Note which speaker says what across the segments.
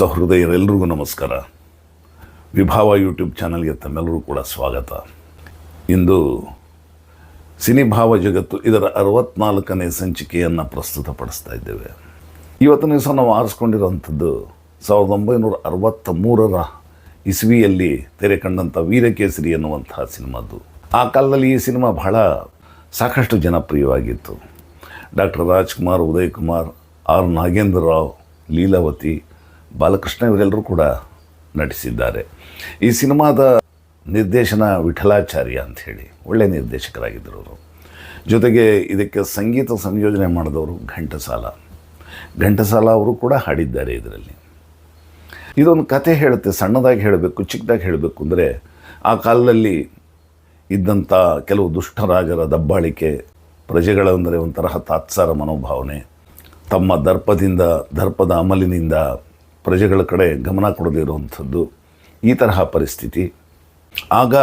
Speaker 1: ಸಹೃದಯರೆಲ್ಲರಿಗೂ ನಮಸ್ಕಾರ. ವಿಭಾವ ಯೂಟ್ಯೂಬ್ ಚಾನಲ್ಗೆ ತಮ್ಮೆಲ್ಲರೂ ಕೂಡ ಸ್ವಾಗತ. ಇಂದು ಸಿನಿಭಾವ ಜಗತ್ತು ಇದರ ಅರವತ್ನಾಲ್ಕನೇ ಸಂಚಿಕೆಯನ್ನು ಪ್ರಸ್ತುತಪಡಿಸ್ತಾ ಇದ್ದೇವೆ. ಇವತ್ತಿನ ದಿವಸ ನಾವು ಆರಿಸ್ಕೊಂಡಿರುವಂಥದ್ದು ಸಾವಿರದ ಒಂಬೈನೂರ ಅರವತ್ತ ಮೂರರ ಇಸ್ವಿಯಲ್ಲಿ ತೆರೆ ಕಂಡಂಥ ವೀರಕೇಸರಿ ಎನ್ನುವಂತಹ ಸಿನಿಮಾದ್ದು. ಆ ಕಾಲದಲ್ಲಿ ಈ ಸಿನಿಮಾ ಬಹಳ ಸಾಕಷ್ಟು ಜನಪ್ರಿಯವಾಗಿತ್ತು. ಡಾಕ್ಟರ್ ರಾಜ್ಕುಮಾರ್ ಉದಯ್ ಕುಮಾರ್ ಆರ್ ನಾಗೇಂದ್ರ ರಾವ್, ಲೀಲಾವತಿ ಬಾಲಕೃಷ್ಣ ಇವರೆಲ್ಲರೂ ಕೂಡ ನಟಿಸಿದ್ದಾರೆ. ಈ ಸಿನಿಮಾದ ನಿರ್ದೇಶನ ವಿಠಲಾಚಾರ್ಯ ಅಂಥೇಳಿ ಒಳ್ಳೆಯ ನಿರ್ದೇಶಕರಾಗಿದ್ದರು ಅವರು. ಜೊತೆಗೆ ಇದಕ್ಕೆ ಸಂಗೀತ ಸಂಯೋಜನೆ ಮಾಡಿದವರು ಘಂಟಸಾಲ. ಘಂಟಸಾಲ ಅವರು ಕೂಡ ಹಾಡಿದ್ದಾರೆ ಇದರಲ್ಲಿ. ಇದೊಂದು ಕತೆ ಹೇಳುತ್ತೆ, ಸಣ್ಣದಾಗಿ ಹೇಳಬೇಕು, ಚಿಕ್ಕದಾಗಿ ಹೇಳಬೇಕು ಅಂದರೆ, ಆ ಕಾಲದಲ್ಲಿ ಇದ್ದಂಥ ಕೆಲವು ದುಷ್ಟರಾಜರ ದಬ್ಬಾಳಿಕೆ ಪ್ರಜೆಗಳಂದರೆ ಒಂಥರ ತಾತ್ಸಾರ ಮನೋಭಾವನೆ, ತಮ್ಮ ದರ್ಪದಿಂದ, ದರ್ಪದ ಅಮಲಿನಿಂದ ಪ್ರಜೆಗಳ ಕಡೆ ಗಮನ ಕೊಡದೇ ಇರುವಂಥದ್ದು ಈ ತರಹ ಪರಿಸ್ಥಿತಿ. ಆಗ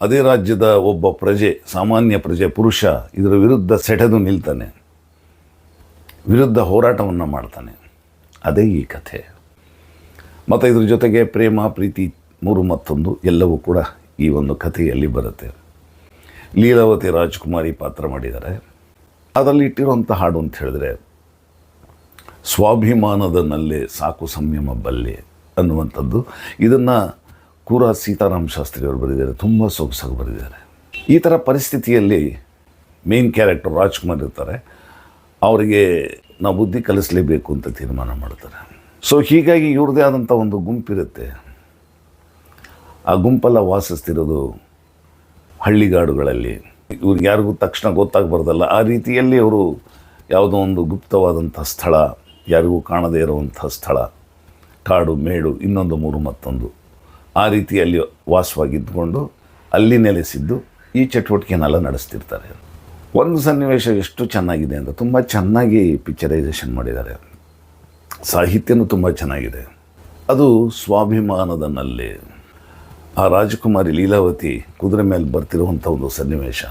Speaker 1: ಅದೇ ರಾಜ್ಯದ ಒಬ್ಬ ಪ್ರಜೆ, ಸಾಮಾನ್ಯ ಪ್ರಜೆ, ಪುರುಷ ಇದರ ವಿರುದ್ಧ ಸೆಟೆದು ನಿಲ್ತಾನೆ. ವಿರುದ್ಧ ಹೋರಾಟವನ್ನು ಮಾಡ್ತಾನೆ. ಅದೇ ಈ ಕಥೆ. ಮತ್ತು ಇದ್ರ ಜೊತೆಗೆ ಪ್ರೇಮ, ಪ್ರೀತಿ ಮೂರು ಮತ್ತೊಂದು ಎಲ್ಲವೂ ಕೂಡ ಈ ಒಂದು ಕಥೆಯಲ್ಲಿ ಬರುತ್ತೆ. ಲೀಲಾವತಿ ರಾಜ್ಕುಮಾರಿ ಪಾತ್ರ ಮಾಡಿದ್ದಾರೆ. ಅದರಲ್ಲಿ ಇಟ್ಟಿರುವಂಥ ಹಾಡು ಅಂತ ಹೇಳಿದ್ರೆ ಸ್ವಾಭಿಮಾನದ ನಲ್ಲೆ ಸಾಕು ಸಂಯಮ ಬಲ್ಲೆ ಅನ್ನುವಂಥದ್ದು. ಇದನ್ನು ಕೂರ ಸೀತಾರಾಮ ಶಾಸ್ತ್ರಿಯವರು ಬರೆದಿದ್ದಾರೆ, ತುಂಬ ಸೊಗಸಾಗಿ ಬರೆದಿದ್ದಾರೆ. ಈ ಥರ ಪರಿಸ್ಥಿತಿಯಲ್ಲಿ ಮೇನ್ ಕ್ಯಾರೆಕ್ಟರ್ ರಾಜ್ಕುಮಾರ್ ಇರ್ತಾರೆ. ಅವರಿಗೆ ನಾವು ಬುದ್ಧಿ ಕಲಿಸಲೇಬೇಕು ಅಂತ ತೀರ್ಮಾನ ಮಾಡ್ತಾರೆ. ಸೊ ಹೀಗಾಗಿ ಇವ್ರದ್ದೇ ಆದಂಥ ಒಂದು ಗುಂಪಿರುತ್ತೆ. ಆ ಗುಂಪೆಲ್ಲ ವಾಸಿಸ್ತಿರೋದು ಹಳ್ಳಿಗಾಡುಗಳಲ್ಲಿ. ಇವ್ರಿಗೆ ಯಾರಿಗೂ ತಕ್ಷಣ ಗೊತ್ತಾಗಬಾರ್ದಲ್ಲ. ಆ ರೀತಿಯಲ್ಲಿ ಅವರು ಯಾವುದೋ ಒಂದು ಗುಪ್ತವಾದಂಥ ಸ್ಥಳ ಯಾರಿಗೂ ಕಾಣದೇ ಇರುವಂಥ ಸ್ಥಳ, ಕಾಡು, ಮೇಡು, ಇನ್ನೊಂದು ಮೂರು ಮತ್ತೊಂದು. ಆ ರೀತಿಯಲ್ಲಿ ವಾಸವಾಗಿದ್ದುಕೊಂಡು ಅಲ್ಲಿ ನೆಲೆಸಿದ್ದು ಈ ಚಟುವಟಿಕೆನೆಲ್ಲ ನಡೆಸ್ತಿರ್ತಾರೆ. ಒಂದು ಸನ್ನಿವೇಶ ಎಷ್ಟು ಚೆನ್ನಾಗಿದೆ ಅಂತ ತುಂಬ ಚೆನ್ನಾಗಿ ಪಿಕ್ಚರೈಸೇಷನ್ ಮಾಡಿದ್ದಾರೆ. ಸಾಹಿತ್ಯನೂ ತುಂಬ ಚೆನ್ನಾಗಿದೆ. ಅದು ಸ್ವಾಭಿಮಾನದ ನಲ್ಲಿ ಆ ರಾಜಕುಮಾರಿ ಲೀಲಾವತಿ ಕುದುರೆ ಮೇಲೆ ಬರ್ತಿರುವಂಥ ಒಂದು ಸನ್ನಿವೇಶ.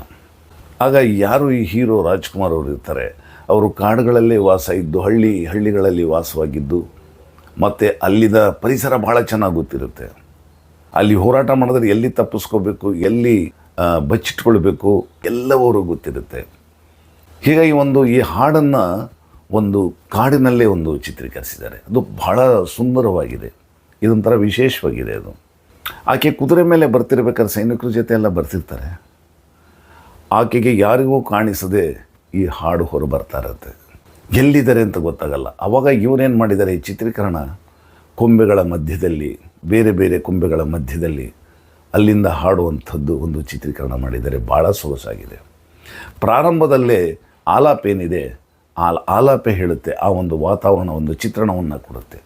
Speaker 1: ಆಗ ಯಾರು ಈ ಹೀರೋ ರಾಜ್ಕುಮಾರ್ ಅವರು ಇರ್ತಾರೆ ಅವರು ಕಾಡುಗಳಲ್ಲೇ ವಾಸ ಇದ್ದು, ಹಳ್ಳಿ, ಹಳ್ಳಿಗಳಲ್ಲಿ ವಾಸವಾಗಿದ್ದು, ಮತ್ತು ಅಲ್ಲಿದ ಪರಿಸರ ಭಾಳ ಚೆನ್ನಾಗಿ ಗೊತ್ತಿರುತ್ತೆ. ಅಲ್ಲಿ ಹೋರಾಟ ಮಾಡಿದ್ರೆ ಎಲ್ಲಿ ತಪ್ಪಿಸ್ಕೋಬೇಕು, ಎಲ್ಲಿ ಬಚ್ಚಿಟ್ಕೊಳ್ಬೇಕು, ಎಲ್ಲವೂ ಗೊತ್ತಿರುತ್ತೆ. ಹೀಗಾಗಿ ಒಂದು ಈ ಹಾಡನ್ನು ಒಂದು ಕಾಡಿನಲ್ಲೇ ಒಂದು ಚಿತ್ರೀಕರಿಸಿದ್ದಾರೆ. ಅದು ಬಹಳ ಸುಂದರವಾಗಿದೆ. ಇದೊಂಥರ ವಿಶೇಷವಾಗಿದೆ ಅದು. ಆಕೆ ಕುದುರೆ ಮೇಲೆ ಬರ್ತಿರ್ಬೇಕಾದ್ರೆ ಸೈನಿಕರ ಜೊತೆ ಎಲ್ಲ ಬರ್ತಿರ್ತಾರೆ. ಆಕೆಗೆ ಯಾರಿಗೂ ಕಾಣಿಸದೆ ಈ ಹಾಡು ಹೊರ ಬರ್ತಾ ಇರುತ್ತೆ. ಎಲ್ಲಿದ್ದಾರೆ ಅಂತ ಗೊತ್ತಾಗಲ್ಲ. ಅವಾಗ ಇವರೇನು ಮಾಡಿದ್ದಾರೆ ಈ ಚಿತ್ರೀಕರಣ? ಕೊಂಬೆಗಳ ಮಧ್ಯದಲ್ಲಿ, ಬೇರೆ ಬೇರೆ ಕೊಂಬೆಗಳ ಮಧ್ಯದಲ್ಲಿ ಅಲ್ಲಿಂದ ಹಾಡುವಂಥದ್ದು ಒಂದು ಚಿತ್ರೀಕರಣ ಮಾಡಿದ್ದಾರೆ. ಭಾಳ ಸೊಗಸಾಗಿದೆ. ಪ್ರಾರಂಭದಲ್ಲೇ ಆಲಾಪ ಏನಿದೆ ಆಲ್ ಆಲಾಪೆ ಹೇಳುತ್ತೆ, ಆ ಒಂದು ವಾತಾವರಣ, ಒಂದು ಚಿತ್ರಣವನ್ನು ಕೊಡುತ್ತೆ.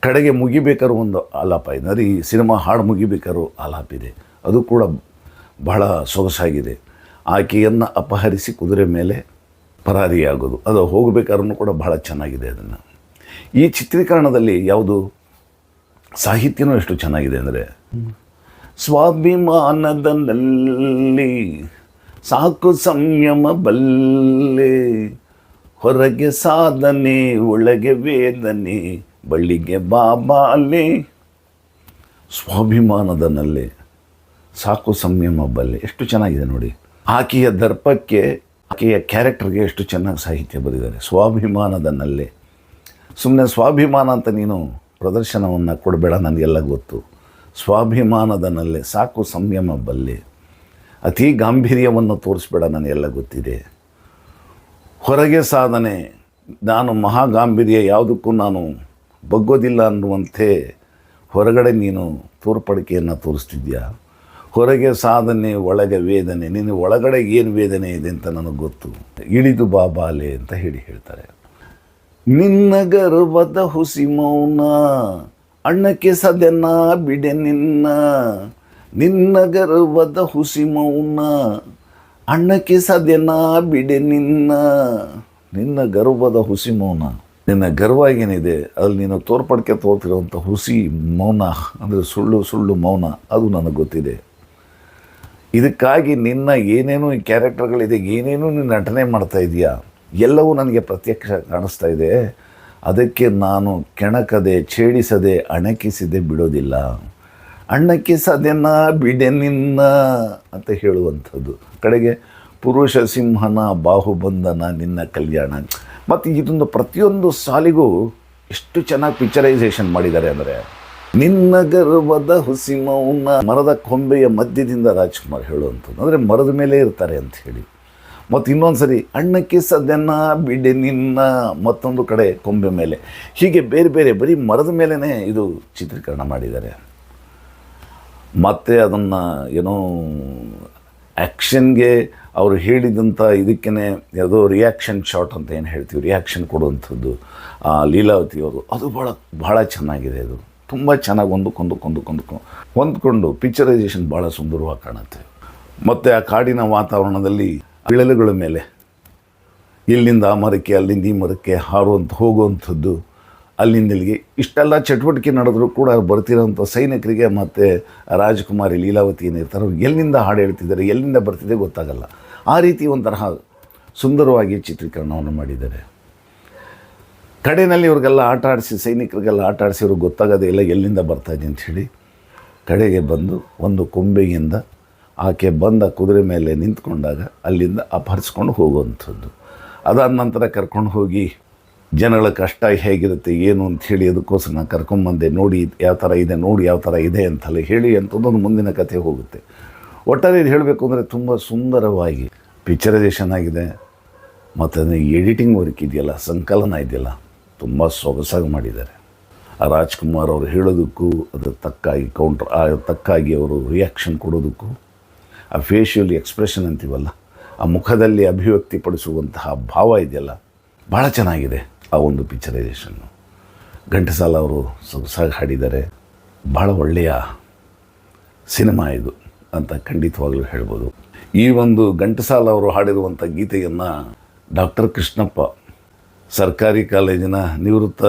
Speaker 1: ಕಡೆಗೆ ಮುಗಿಬೇಕಾದ್ರೂ ಒಂದು ಆಲಾಪ ಇದೆ. ಅಂದರೆ ಈ ಸಿನಿಮಾ ಹಾಡು ಮುಗಿಬೇಕಾದ್ರೂ ಆಲಾಪ ಇದೆ. ಅದು ಕೂಡ ಬಹಳ ಸೊಗಸಾಗಿದೆ. ಆಕೆಯನ್ನು ಅಪಹರಿಸಿ ಕುದುರೆ ಮೇಲೆ ಪರಾರಿಯಾಗೋದು. ಅದು ಹೋಗಬೇಕಾದ್ರೂ ಕೂಡ ಬಹಳ ಚೆನ್ನಾಗಿದೆ ಅದನ್ನು. ಈ ಚಿತ್ರೀಕರಣದಲ್ಲಿ ಯಾವುದು ಸಾಹಿತ್ಯನೂ ಎಷ್ಟು ಚೆನ್ನಾಗಿದೆ ಅಂದರೆ ಸ್ವಾಭಿಮಾನದಲ್ಲಿ ಸಾಕು ಸಂಯಮ ಬಲ್ಲೆ, ಹೊರಗೆ ಸಾಧನೆ, ಒಳಗೆ ವೇದನೆ, ಬಳ್ಳಿಗೆ ಬಾಬಾಲೆ. ಸ್ವಾಭಿಮಾನದ ನಲ್ಲೆ ಸಾಕು ಸಂಯಮ ಬಲ್ಲೆ. ಎಷ್ಟು ಚೆನ್ನಾಗಿದೆ ನೋಡಿ. ಆಕೆಯ ದರ್ಪಕ್ಕೆ ಆಕೆಯ ಕ್ಯಾರೆಕ್ಟರ್ಗೆ ಎಷ್ಟು ಚೆನ್ನಾಗಿ ಸಾಹಿತ್ಯ ಬರೆದಿದ್ದಾರೆ. ಸ್ವಾಭಿಮಾನದ ನಲ್ಲೆ ಸುಮ್ಮನೆ ಸ್ವಾಭಿಮಾನ ಅಂತ ನೀನು ಪ್ರದರ್ಶನವನ್ನು ಕೊಡಬೇಡ ನನಗೆಲ್ಲ ಗೊತ್ತು. ಸ್ವಾಭಿಮಾನದ ನಲ್ಲೆ ಸಾಕು ಸಂಯಮ ಬಲ್ಲೆ. ಅತಿ ಗಾಂಭೀರ್ಯವನ್ನು ತೋರಿಸ್ಬೇಡ ನನಗೆಲ್ಲ ಗೊತ್ತಿದೆ. ಹೊರಗೆ ಸಾಧನೆ, ನಾನು ಮಹಾಗಾಂಭೀರ್ಯ ಯಾವುದಕ್ಕೂ ನಾನು ಬಗ್ಗೋದಿಲ್ಲ ಅನ್ನುವಂತೆ ಹೊರಗಡೆ ನೀನು ತೋರ್ಪಡಿಕೆಯನ್ನು ತೋರಿಸ್ತಿದ್ಯಾ? ಹೊರಗೆ ಸಾಧನೆ, ಒಳಗೆ ವೇದನೆ. ನಿನ್ನ ಒಳಗಡೆ ಏನು ವೇದನೆ ಇದೆ ಅಂತ ನನಗೆ ಗೊತ್ತು. ಇಳಿದು ಬಾಬಾಲೆ ಅಂತ ಹೇಳಿ ಹೇಳ್ತಾರೆ. ನಿನ್ನ ಗರ್ವದ ಹುಸಿ ಮೌನ, ಅಣ್ಣಕ್ಕೆ ಸದನ ಬಿಡೆ ನಿನ್ನ. ನಿನ್ನ ಗರ್ಭದ ಹುಸಿ ಮೌನ, ಅಣ್ಣಕ್ಕೆ ಸದನ ಬಿಡೆ ನಿನ್ನ. ನಿನ್ನ ಗರ್ವದ ಹುಸಿ ಮೌನ. ನಿನ್ನ ಗರ್ವ ಏನಿದೆ, ಅಲ್ಲಿ ನೀನು ತೋರ್ಪಡಿಕೆ ತೋರ್ತಿರುವಂಥ ಹುಸಿ ಮೌನ, ಅಂದರೆ ಸುಳ್ಳು ಸುಳ್ಳು ಮೌನ, ಅದು ನನಗೆ ಗೊತ್ತಿದೆ. ಇದಕ್ಕಾಗಿ ನಿನ್ನ ಏನೇನು ಈ ಕ್ಯಾರೆಕ್ಟರ್ಗಳಿದೆ, ಏನೇನು ನೀನು ನಟನೆ ಮಾಡ್ತಾ ಇದೆಯಾ, ಎಲ್ಲವೂ ನನಗೆ ಪ್ರತ್ಯಕ್ಷ ಕಾಣಿಸ್ತಾ ಇದೆ. ಅದಕ್ಕೆ ನಾನು ಕೆಣಕದೆ, ಛೇಡಿಸದೆ, ಅಣಕಿಸದೆ ಬಿಡೋದಿಲ್ಲ. ಅಣ್ಣಕ್ಕಿಸದೆನ್ನ ಬಿಡೆ ನಿನ್ನ ಅಂತ ಹೇಳುವಂಥದ್ದು. ಕಡೆಗೆ ಪುರುಷ ಸಿಂಹನ ಬಾಹುಬಂಧನ ನಿನ್ನ ಕಲ್ಯಾಣ. ಮತ್ತು ಇದೊಂದು ಪ್ರತಿಯೊಂದು ಸಾಲಿಗೂ ಎಷ್ಟು ಚೆನ್ನಾಗಿ ಪಿಕ್ಚರೈಸೇಷನ್ ಮಾಡಿದ್ದಾರೆ ಅಂದರೆ. ನಿನ್ನ ಗರ್ವದ ಹುಸಿ ಮೌನ ಮರದ ಕೊಂಬೆಯ ಮಧ್ಯದಿಂದ ರಾಜ್ಕುಮಾರ್ ಹೇಳುವಂಥದ್ದು. ಅಂದರೆ ಮರದ ಮೇಲೆ ಇರ್ತಾರೆ ಅಂತ ಹೇಳಿ. ಮತ್ತು ಇನ್ನೊಂದು ಸರಿ ಅಣ್ಣಕ್ಕೆ ಸದ್ಯನ ಬಿಡೆ ನಿನ್ನ, ಮತ್ತೊಂದು ಕಡೆ ಕೊಂಬೆ ಮೇಲೆ. ಹೀಗೆ ಬೇರೆ ಬೇರೆ ಬರೀ ಮರದ ಮೇಲೇ ಇದು ಚಿತ್ರೀಕರಣ ಮಾಡಿದ್ದಾರೆ. ಮತ್ತು ಅದನ್ನು ಏನೋ ಆ್ಯಕ್ಷನ್ಗೆ ಅವರು ಹೇಳಿದಂಥ ಇದಕ್ಕೇ ಯಾವುದೋ ರಿಯಾಕ್ಷನ್ ಶಾಟ್ ಅಂತ ಏನು ಹೇಳ್ತೀವಿ, ರಿಯಾಕ್ಷನ್ ಕೊಡುವಂಥದ್ದು ಲೀಲಾವತಿ ಅವರು ಅದು ಭಾಳ ಭಾಳ ಚೆನ್ನಾಗಿದೆ ಅದು. ತುಂಬ ಚೆನ್ನಾಗಿ ಒಂದಕ್ಕೊಂದಕ್ಕೊಂದಕ್ಕೊಂದಕ್ಕೂ ಹೊಂದ್ಕೊಂಡು ಪಿಕ್ಚರೈಸೇಷನ್ ಭಾಳ ಸುಂದರವಾಗಿ ಕಾಣುತ್ತೆ. ಮತ್ತು ಆ ಕಾಡಿನ ವಾತಾವರಣದಲ್ಲಿ ಬಿಳಲುಗಳ ಮೇಲೆ ಇಲ್ಲಿಂದ ಆ ಮರಕ್ಕೆ, ಅಲ್ಲಿಂದ ಈ ಮರಕ್ಕೆ ಹಾರುವಂಥ ಹೋಗುವಂಥದ್ದು ಅಲ್ಲಿಂದ ಇಲ್ಲಿಗೆ ಇಷ್ಟೆಲ್ಲ ಚಟುವಟಿಕೆ ನಡೆದರೂ ಕೂಡ ಬರ್ತಿರೋಂಥ ಸೈನಿಕರಿಗೆ ಮತ್ತು ರಾಜಕುಮಾರಿ ಲೀಲಾವತಿ ಏನಿರ್ತಾರೆ ಅವ್ರು ಎಲ್ಲಿಂದ ಹಾಡು ಹೇಳ್ತಿದ್ದಾರೆ, ಎಲ್ಲಿಂದ ಬರ್ತಿದೆ ಗೊತ್ತಾಗಲ್ಲ. ಆ ರೀತಿ ಒಂಥರ ಸುಂದರವಾಗಿ ಚಿತ್ರೀಕರಣವನ್ನು ಮಾಡಿದ್ದಾರೆ. ಕಡೆಯಲ್ಲಿ ಇವ್ರಿಗೆಲ್ಲ ಆಟ ಆಡಿಸಿ, ಸೈನಿಕರಿಗೆಲ್ಲ ಆಟ ಆಡಿಸಿ, ಇವ್ರಿಗೆ ಗೊತ್ತಾಗೋದೇ ಇಲ್ಲ, ಎಲ್ಲಿಂದ ಅಂತ ಅಂಥೇಳಿ ಕಡೆಗೆ ಬಂದು ಒಂದು ಕೊಂಬೆಯಿಂದ ಆಕೆ ಬಂದ ಕುದುರೆ ಮೇಲೆ ನಿಂತ್ಕೊಂಡಾಗ ಅಲ್ಲಿಂದ ಅಪಹರಿಸ್ಕೊಂಡು ಹೋಗುವಂಥದ್ದು. ಅದಾದ ನಂತರ ಕರ್ಕೊಂಡು ಹೋಗಿ, ಜನಗಳ ಕಷ್ಟ ಹೇಗಿರುತ್ತೆ, ಏನು ಅಂಥೇಳಿ ಅದಕ್ಕೋಸ್ಕರ ನಾನು ಕರ್ಕೊಂಬಂದೆ ನೋಡಿ ಯಾವ ಥರ ಇದೆ, ನೋಡಿ ಯಾವ ಥರ ಇದೆ ಅಂತಲ್ಲ ಹೇಳಿ ಅಂತಂದೊಂದು ಮುಂದಿನ ಕಥೆ ಹೋಗುತ್ತೆ. ಒಟ್ಟಾರೆ ಇದು ಹೇಳಬೇಕು ಅಂದರೆ ತುಂಬ ಸುಂದರವಾಗಿ ಪಿಕ್ಚರೈಸೇಷನ್ ಆಗಿದೆ. ಮತ್ತು ಎಡಿಟಿಂಗ್ ವರ್ಕ್ ಇದೆಯಲ್ಲ, ಸಂಕಲನ ಇದೆಯಲ್ಲ ತುಂಬ ಸೊಗಸಾಗಿ ಮಾಡಿದ್ದಾರೆ. ಆ ರಾಜ್ಕುಮಾರ್ ಅವರು ಹೇಳೋದಕ್ಕೂ ಅದ್ರ ತಕ್ಕಾಗಿ ಕೌಂಟ್ರ್ ಆ ತಕ್ಕಾಗಿ ಅವರು ರಿಯಾಕ್ಷನ್ ಕೊಡೋದಕ್ಕೂ, ಆ ಫೇಶಿಯಲ್ ಎಕ್ಸ್ಪ್ರೆಷನ್ ಅಂತೀವಲ್ಲ, ಆ ಮುಖದಲ್ಲಿ ಅಭಿವ್ಯಕ್ತಿಪಡಿಸುವಂತಹ ಭಾವ ಇದೆಯಲ್ಲ ಭಾಳ ಚೆನ್ನಾಗಿದೆ ಆ ಒಂದು ಪಿಕ್ಚರೈಸೇಷನ್ನು ಘಂಟಸಾಲ ಅವರು ಸೊಗಸಾಗಿ ಹಾಡಿದ್ದಾರೆ. ಭಾಳ ಒಳ್ಳೆಯ ಸಿನಿಮಾ ಇದು ಅಂತ ಖಂಡಿತವಾಗಲೂ ಹೇಳ್ಬೋದು. ಈ ಒಂದು ಘಂಟಸಾಲ ಅವರು ಹಾಡಿರುವಂಥ ಗೀತೆಯನ್ನು ಡಾಕ್ಟರ್ ಕೃಷ್ಣಪ್ಪ ಸರ್ಕಾರಿ ಕಾಲೇಜಿನ ನಿವೃತ್ತ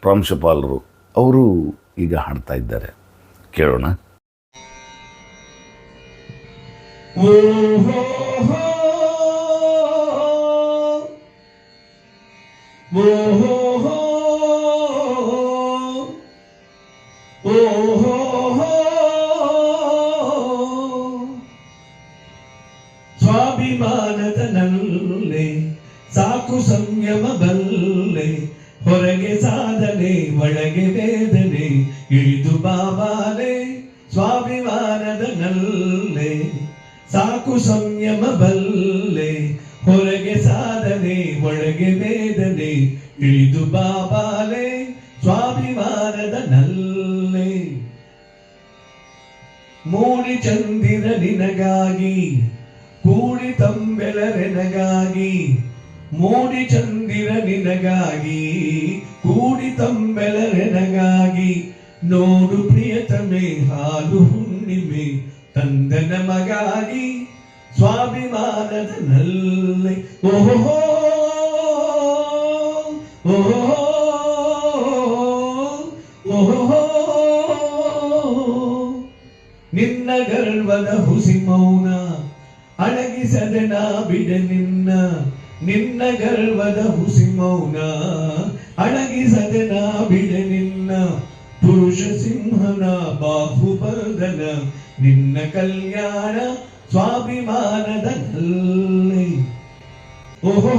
Speaker 1: ಪ್ರಾಂಶುಪಾಲರು ಅವರು ಈಗ ಹಾಡ್ತಾ ಇದ್ದಾರೆ. ಕೇಳೋಣ.
Speaker 2: ಸ್ವಾಭಿಮಾನದ ನಲ್ಲೆ ಸಾಕು ಸಂಯಮ ಬಲ್ಲೆ ಹೊರಗೆ ಸಾಧನೆ, ಒಳಗೆ ವೇದನೆ, ಇಳಿದು ಬಾಬಾಲೆ, ಸ್ವಾಭಿಮಾನದ ನಲ್ಲೆ. ಸಾಕು ಸಂಯಮ ಬಲ್ಲೆ ಹೊರಗೆ ಸಾಧನೆ, ಒಳಗೆ ವೇದನೆ, ಇಳಿದು ಬಾಬಾಲೆ, ಸ್ವಾಭಿಮಾನದ ನಲ್ಲೆ. ಮೂಡಿ ಚಂದಿರ ನಿನಗಾಗಿ, ಕೂಡಿ ತಂಬೆಲರೆನಗಾಗಿ ಮೂಡಿ ಚಂದಿರ ನಿನಗಾಗಿ, ಕೂಡಿ ತಂಬೆಲರೆನಗಾಗಿ ನೋಡು ಪ್ರಿಯತಮೆ, ಹಾಲು ಹುಣ್ಣಿಮೆ ತಂದ ನಮಗಾಗಿ ಸ್ವಾಭಿಮಾನದ ನಲ್ಲೆ, ಓಹೋ ಓಹೋ ಓಹೋ ನಿನ್ನ ಗರ್ವದ ಹುಸಿ ಮೌನ, ಅಡಗಿಸದೆ ನಾ ಬಿಡೆ ನಿನ್ನ ನಿನ್ನ ಗರ್ವದ ಹುಸಿ ಮೌನ, ಅಡಗಿಸದೆ ನಾ ಬಿಡೆ ನಿನ್ನ ಪುರುಷ ಸಿಂಹನ ಬಾಹುಬರ್ಧನ ನಿನ್ನ ಕಲ್ಯಾಣ ಸ್ವಾಭಿಮಾನದ ಓಹೋ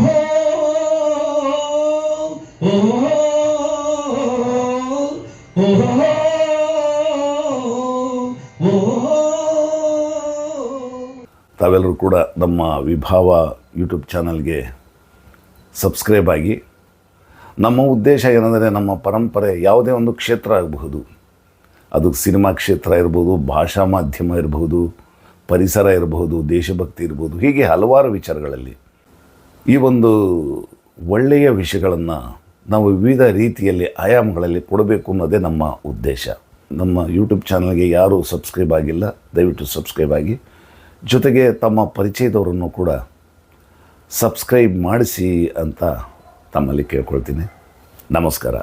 Speaker 1: ತಾವೆಲ್ಲರೂ ಕೂಡ ನಮ್ಮ ವಿಭಾವ ಯೂಟ್ಯೂಬ್ ಚಾನಲ್ಗೆ ಸಬ್ಸ್ಕ್ರೈಬ್ ಆಗಿ. ನಮ್ಮ ಉದ್ದೇಶ ಏನಂದರೆ ನಮ್ಮ ಪರಂಪರೆ ಯಾವುದೇ ಒಂದು ಕ್ಷೇತ್ರ ಆಗಬಹುದು. ಅದು ಸಿನಿಮಾ ಕ್ಷೇತ್ರ ಇರ್ಬೋದು, ಭಾಷಾ ಮಾಧ್ಯಮ ಇರಬಹುದು ಪರಿಸರ ಇರಬಹುದು ದೇಶಭಕ್ತಿ ಇರ್ಬೋದು, ಹೀಗೆ ಹಲವಾರು ವಿಚಾರಗಳಲ್ಲಿ ಈ ಒಂದು ಒಳ್ಳೆಯ ವಿಷಯಗಳನ್ನು ನಾವು ವಿವಿಧ ರೀತಿಯಲ್ಲಿ ಆಯಾಮಗಳಲ್ಲಿ ಕೊಡಬೇಕು ಅನ್ನೋದೇ ನಮ್ಮ ಉದ್ದೇಶ. ನಮ್ಮ ಯೂಟ್ಯೂಬ್ ಚಾನಲ್ಗೆ ಯಾರೂ ಸಬ್ಸ್ಕ್ರೈಬ್ ಆಗಿಲ್ಲ, ದಯವಿಟ್ಟು ಸಬ್ಸ್ಕ್ರೈಬ್ ಆಗಿ. ಜೊತೆಗೆ ತಮ್ಮ ಪರಿಚಯದವರನ್ನು ಕೂಡ ಸಬ್ಸ್ಕ್ರೈಬ್ ಮಾಡಿಸಿ ಅಂತ ತಮ್ಮಲ್ಲಿ ಕೇಳ್ಕೊಳ್ತೀನಿ. ನಮಸ್ಕಾರ.